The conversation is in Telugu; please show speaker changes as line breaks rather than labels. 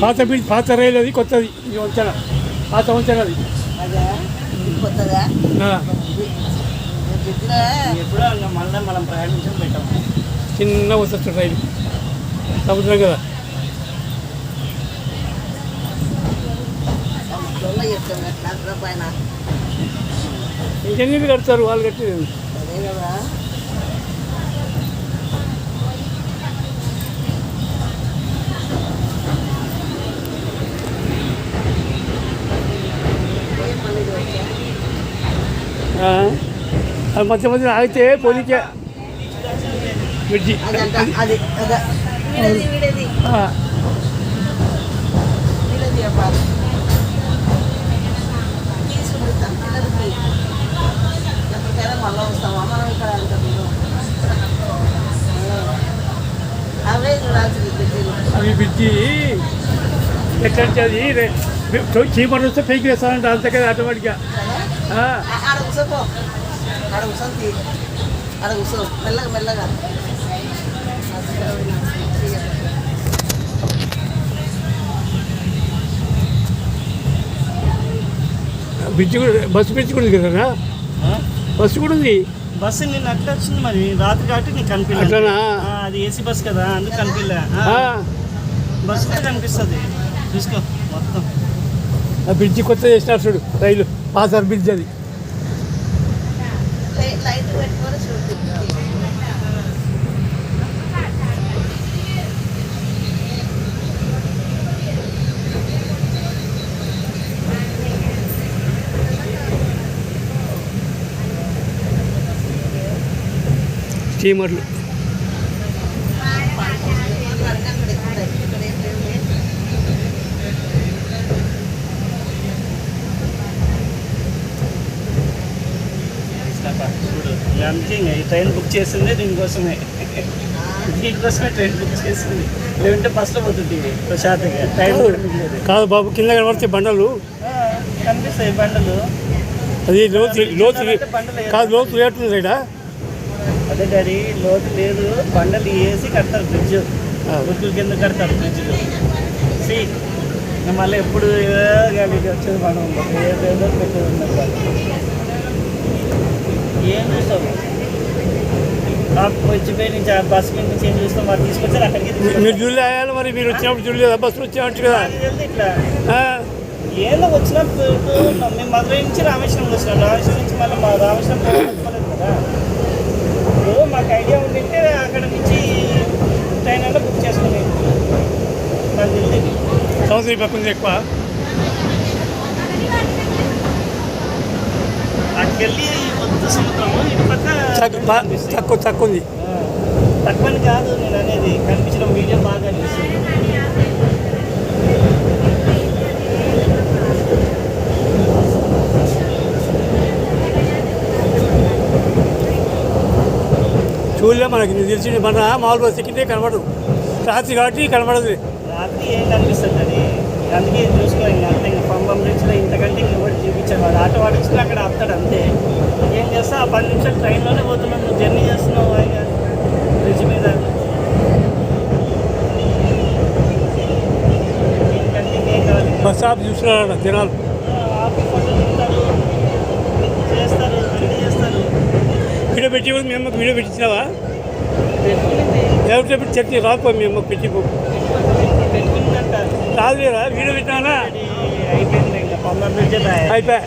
పాత బ్రిడ్జ్ పాత రైలు అది కొత్తది. ఇది వంచన పాత వంచన అది. చిన్న వస్తుంది రైలు. సముద్రం కదా? ఇంజనీర్లు కడతారు వాళ్ళు కట్టేది
అదే కదా ఏ పని ఇది వచ్చా?
ఆ, అది మధ్య మధ్య ఆగితే పోనీకే బ్రిడ్జి
అదంట అది అదే వీడది వీడది
ఆ,
వీడది చెప్పాలి తీసుకుంటాం పిల్లలకి మళ్ళీ వస్తామా మనం ఇక్కడ అనుకుంటున్నాం అవే చూడాల్సింది బ్రిడ్జిలు
అవి బ్రిడ్జి ఎట్లంటే అది? రే- చీమలు వస్తే పైకి వేస్తానంట అంతే ఆటోమేటిక్గా
కదా
ఆ,
ఆ- ఆడ కూర్చోపో ఆడ కూర్చొని ఆడ కూర్చో. మెల్లగా మెల్లగా.
బ్రిడ్జి కూడా బస్సు బ్రిడ్జి కూడా ఉంది కదా? బస్సు కూడా ఉంది?
బస్సు నిన్న అట్లా వచ్చింది మరి. రాత్రి కాబట్టి నీకు కనిపించలేదు
అట్లనా?
ఆ, అది ఏసీ బస్ కదా అందుకు కనిపించలే
ఆ,
బస్ కూడా కనిపిస్తుంది. చూసుకో మొత్తం.
ఆ బ్రిడ్జి కొత్త చేసినారు చూడు రైలు. పాసార్ బ్రిడ్జ్ అది. స్టీమర్లు.
ఇక ఈ ట్రైన్ బుక్ చేసిందే దీనికోసమే. దీనికోసమే ట్రైన్ బుక్ చేసింది. లేదంటే బస్సులో పోతుంది ప్రశాంతంగా. టైం కూడా మిగిలేదు
కాదు బాబు కింద కనబడితే బండలు.
కనిపిస్తాయి బండలు.
అది లోతు లోతు కాదు లోతు లేటుంది రైడా?
అదే డాడీ లోతు లేదు. బండలు వేసి కడతారు బ్రిడ్జ్. గుర్తుల కింద కడతారు బ్రిడ్జ్లు సి మళ్ళీ ఎప్పుడు గాలికి వచ్చేది మనం? ఏదేదో పెట్టేది వాళ్ళు. ఏం చూస్తావు? వచ్చిపోయి నుంచి ఆ బస్ మీద నుంచి ఏం చూస్తాం వాళ్ళు తీసుకొచ్చారు? అక్కడికి.
మీరు చూడలేదు మరి మీరు వచ్చినప్పుడు చూడలేదు? బస్సు వచ్చామంటు కదా.
ఇట్లా? ఏదో వచ్చినప్పుడు మేము మధురై నుంచి రామేశ్వరం వచ్చినాం రామేశ్వరం నుంచి మళ్ళీ మా రామేశ్వరం కదా. ఇప్పుడు మాకు ఐడియా ఉండింటే అక్కడ నుంచి ట్రైన్ అయినా బుక్ చేసుకుని. నాకు తెలియదు.
ఉంది ఎక్కువ.
అక్కడికి మొత్తం సముద్రము. ఇటు పక్క
తక్కువ. తక్కువ ఉంది
తక్కువని కాదు నేను అనేది. కనిపించడం వీడియో బాగా కనిపిస్తుంది
చూడలే మనకి నీకు తెలిసి మన మామూలు బస్సు ఎక్కితే కనబడదు. రాత్రి కాబట్టి కనబడదు
రాత్రి ఏం కనిపిస్తుంది అది? అందుకే చూసుకో ఇంకా అంతే ఇంకా పంపం నుంచి ఇంతకంటే ఇంక ఎవరు చూపించాడు. వాడు ఆటో వాడు వచ్చినా అక్కడ ఆపుతాడు అంతే. ఏం చేస్తా ఆ పది నిమిషాలు ట్రైన్లోనే పోతున్నావు. నువ్వు జర్నీ చేస్తున్నావు ఆయన బ్రిడ్జ్ మీద.
బస్ ఆఫ్ చూస్తున్నాడు జనాలు
చేస్తారు చేస్తారు.
వీడియో పెట్టి మేము వీడియో పెట్టించినావా?
పెట్టుకునింది
ఎవరితో పెట్టి చట్నీ రాకపో మేము పెట్టి రాదులేరా వీడియో
బ్రిడ్జ్
అయిపోయా?